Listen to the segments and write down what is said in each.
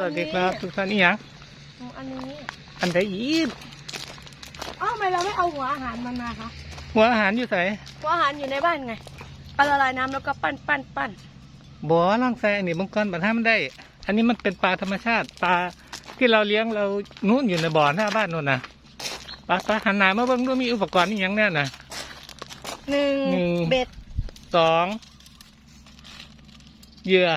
สวัสดีครับทุกท่านนี่ยังอันนี้อันใดอีกอ้าวทำไมเราไม่เอาหัวอาหารมันมาคะหัวอาหารอยู่ใส่หัวอาหารอยู่ในบ้านไงเอาละลายน้ำแล้วก็ปั้นปั้นปั้นบ่อล่องใส่อันนี้บางกรบันท้ามันได้ อันนี้มันเป็นปลาธรรมชาติปลาที่เราเลี้ยงเรานู้นอยู่ในบ่อหน้าบ้านนู่นนะปลาปลาหันหนามาเบิ่งดูมีอุปกรณ์นี่ยังแน่น่ะหนึ่งหนึ่งเบ็ดสองเหยื่อ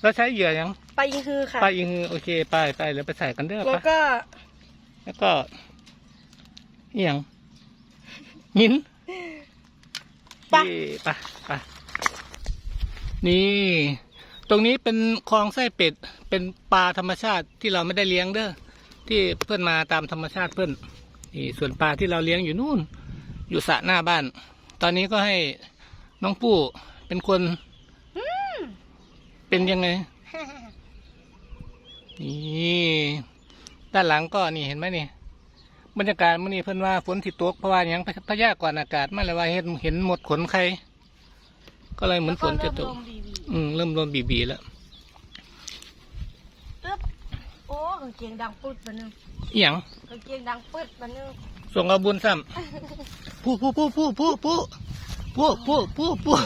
เราใช้เหยื่อยัง ปลายิงคือค่ะปลาอิงโอเคไปไปเดี๋ยวไปใส่กันเด้อแล้วปะก็แล้วก็นี่ยังหินปลานี่ไปไปนี่ ตรงนี้เป็นคลองไส้เป็ด เป็นปลาธรรมชาติที่เราไม่ได้เลี้ยงเด้อที่เพื่อนมาตามธรรมชาติเพื่อนนี่ส่วนปลาที่เราเลี้ยงอยู่นู่น อยู่สระหน้าบ้าน ตอนนี้ก็ให้น้องปู้เป็นคน เป็นยังไง นี่ด้านหลังก็นี่เห็นไหมนี่บรรยากาศมื่อนี้เพิ่นว่าฝนสิตกเพราะว่าหยังพยากรณ์อากาศมาเลยว่าเห็นเห็นหมดขนไข่ก็เลยเหมือนฝนจะตกแล้วเริ่มลมบีบีอืมเริ่มโดนบีบีแล้วตึ๊บโอ้กางเกงดังปึ๊ดมานึงอหย่างกางเกงดังปึ๊ดมานึงส่งเอาบุญซ้ำผู้ผู้ผู้ผู้ผู้ผู้ผู้ผู้ผู้ผู้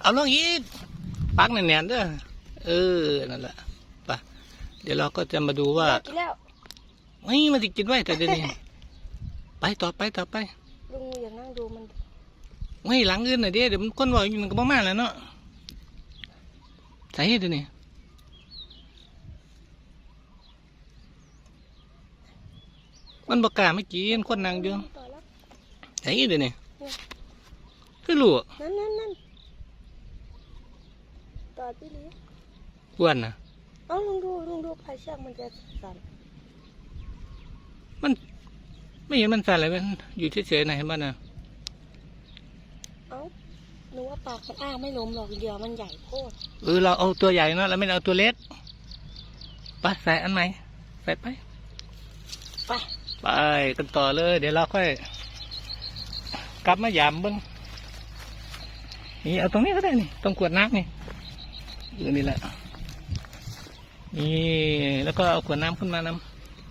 เอาลงอีกปักแน่นๆเด้อเออนั่นแหละไป เดี๋ยวเราก็จะมาดูว่ากินแล้วเฮ้ยมันจะกินไว้แต่เดี๋ยวนี้ไปต่อไปต่อไปลุงอยากนั่งดูมันเฮ้ยหลังอื่นหน่อยเดี๋ยวเดี๋ยวมันก้นว่าอยู่มันก็บ้มาแล้วเนาะใส่เดี๋ยวนี้มันบกล้าไม่กินคนนางอยู่ต่อแล้วใส่เดี๋ยวนี้คือลูกนั่นนั่นนั่นต่อที่นี้อ้วนนะ เอาลุงดูลุงดูพายเชือกมันจะสั่นมัน ไม่เห็นมันสั่นเลยมันอยู่เฉยๆนะเห็นบ้านนะเอ้าหนูว่าปากมันอ้าไม่ล้มหรอกเหยื่อมันใหญ่โคตรเออเราเอาตัวใหญ่เนาะเราไม่เอาตัวเล็กไปใส่อันไหนใส่ไปไปไปกันต่อเลย เดี๋ยวเราค่อย กลับมายามเบิ้งนี่เอาตรงนี้ก็ได้นี่ตรงขวดน้ำนี่เออนี่แหละ นี่แล้วก็เอาขวดน้ำขึ้นมาน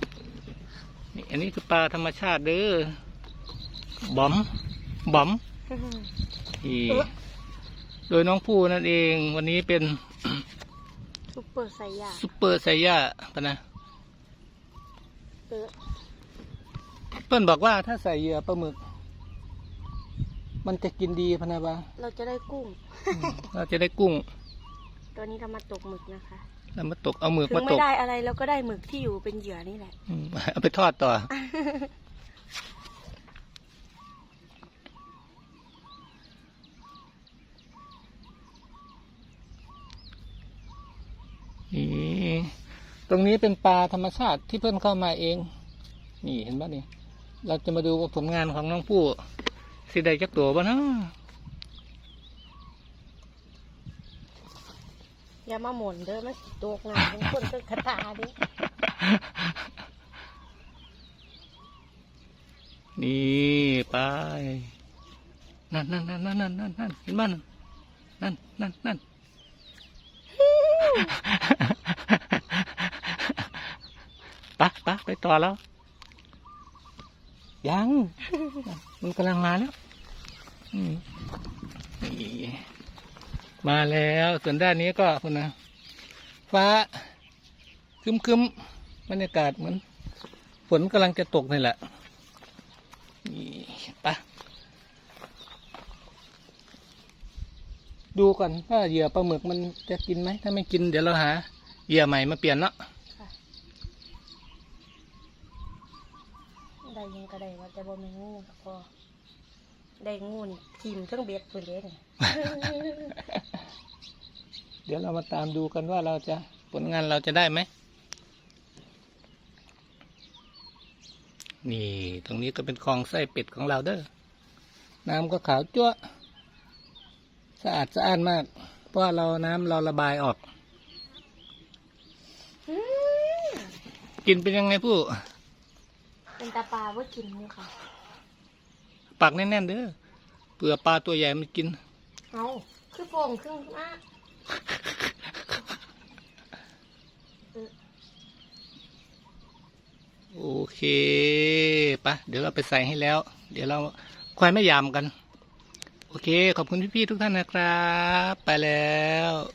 ำนี่อันนี้คือปลาธรรมชาติเด้อบอมบอมนี่โดยน้องผู้นั่นเองวันนี้เป็นซุปเปอร์ไซยาซุปเปอร์ไซย่าปะนะเออเพื่อนบอกว่าถ้าใส่เหยื่อปลาหมึก มันจะกินดีพะนะบาเราจะได้กุ้งอืมเราจะได้กุ้ง ตัวนี้เรามาตกหมึกนะคะ แล้วมาตกเอาหมึกถึมางตไม่กได้อะไรเราก็ได้หมึกที่อยู่เป็นเหยื่อนี่แหละ อืมเอาไปทอดต่อ นี่ตรงนี้เป็นปลาธรรมชาติที่เพิ่นเข้ามาเอง นี่เห็นปะนี่ เราจะมาดูผลงานของน้องผู้สิได้จักตัวบ้านะ อย่ามาหมุนเด้อมันสิตกงานเป็นคนเป็นคาถาดินี่ไปนั่นนั่นนั่นนั่นนั่นนั่นนั่นเห็นบ้านนั่นนั่นนั่นปะปะไปต่อแล้ว ยัง มันกำลังมาแล้วอืมนี่ มาแล้วส่วนด้านนี้ก็คุณนะ ฟ้าคึมคึมๆบรรยากาศเหมือน ฝนกำลังจะตกนี่แหละนี่ไปะดูก่อนว่าเหยื่อปลาหมึกมันจะกินไหม ถ้าไม่กินเดี๋ยวเราหาเหยื่อใหม่มาเปลี่ยนเนาะได้ยังก็ได้ว่าแต่บ่แม่นงูก็พอ ได้งูนี่ทิมเครื่องเบ็ดตัวเล็กเดี๋ยวเรามาตามดูกันว่าเราจะผลงานเราจะได้ไหม นี่ ตรงนี้ก็เป็นคลองไส้เป็ดของเราเด้อ น้ำก็ขาวจั๊วะสะอาดสะอ้านมาก เพราะว่าเราน้ำเราระบายออก กินเป็นยังไงผู้ เป็นตาปลาว่ากินนี่ค่ะ ปากแน่นๆเด้อเผื่อปลาตัวใหญ่มันกิน เอาคือโป่งครึ่งมากโอเคปะเดี๋ยวเราไปใส่ให้แล้ว เดี๋ยวเราควายไม่ยามกัน โอเค ขอบคุณพี่ๆทุกท่านนะครับ ไปแล้ว